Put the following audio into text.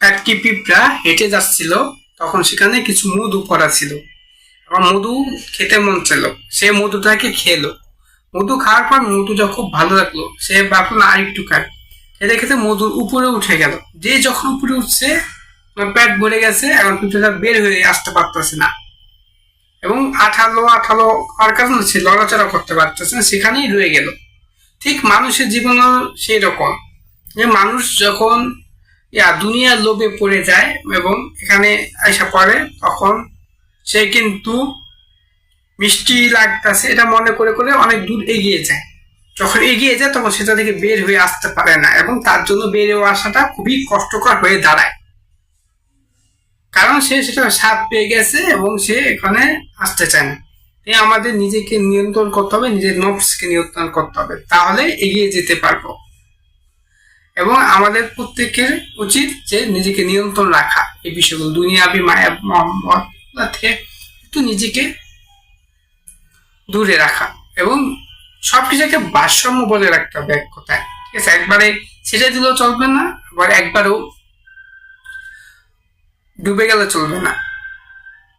একটি পিঁপড়া হেঁটে যাচ্ছিল, তখন সেখানে কিছু মধু পড়া ছিল। এবং মধু খেতে মন ছিল সে মধুটাকে খেলো। মধু খাওয়ার পর মধুটা খুব ভালো লাগল। সে ভাবলো আর একটু খায় খেতে খেতে মধুর উপরে উঠে গেল। যে যখন উপরে উঠছে পেট ভরে গেছে, এখন পিঁপড়াটা বের হয়ে আসতে পারতেছে না। এবং আঠালো আঠালো আর কারণে সে লড়াচড়া করতে পারতেছে না, সেখানেই রয়ে গেল। ঠিক মানুষের জীবনও সেই রকম যে মানুষ যখন ইয়া, দুনিয়ার লোভে পড়ে যায় এবং এখানে আইসা পড়ে তখন সে কিন্তু মিষ্টি লাগতেছে, এটা মনে করে করে অনেক দূর এগিয়ে যায়। যখন এগিয়ে যায় তখন সেটা থেকে বের হয়ে আসতে পারে না এবং তার জন্য বের হয়ে আসাটা খুবই কষ্টকর হয়ে দাঁড়ায়। কারণ সে সেটা স্বাদ পেয়ে গেছে এবং সে এখানে আসতে চায় না। তাই আমাদের নিজেকে নিয়ন্ত্রণ করতে হবে, নিজের নফসকে নিয়ন্ত্রণ করতে হবে। তাহলে এগিয়ে যেতে পারব। এবং আমাদের প্রত্যেকের উচিত যে নিজেকে নিয়ন্ত্রণ রাখা। এই বিষয়গুলো, দুনিয়াবি, মায়া থেকে একটু নিজেকে দূরে রাখা এবং সবকিছুকে ভারসাম্য বলে রাখতে হবে এক কথায়। ঠিক আছে, একবারে ছেড়ে দিলেও চলবে না, আবার একবারও ডুবে গেলে চলবে না।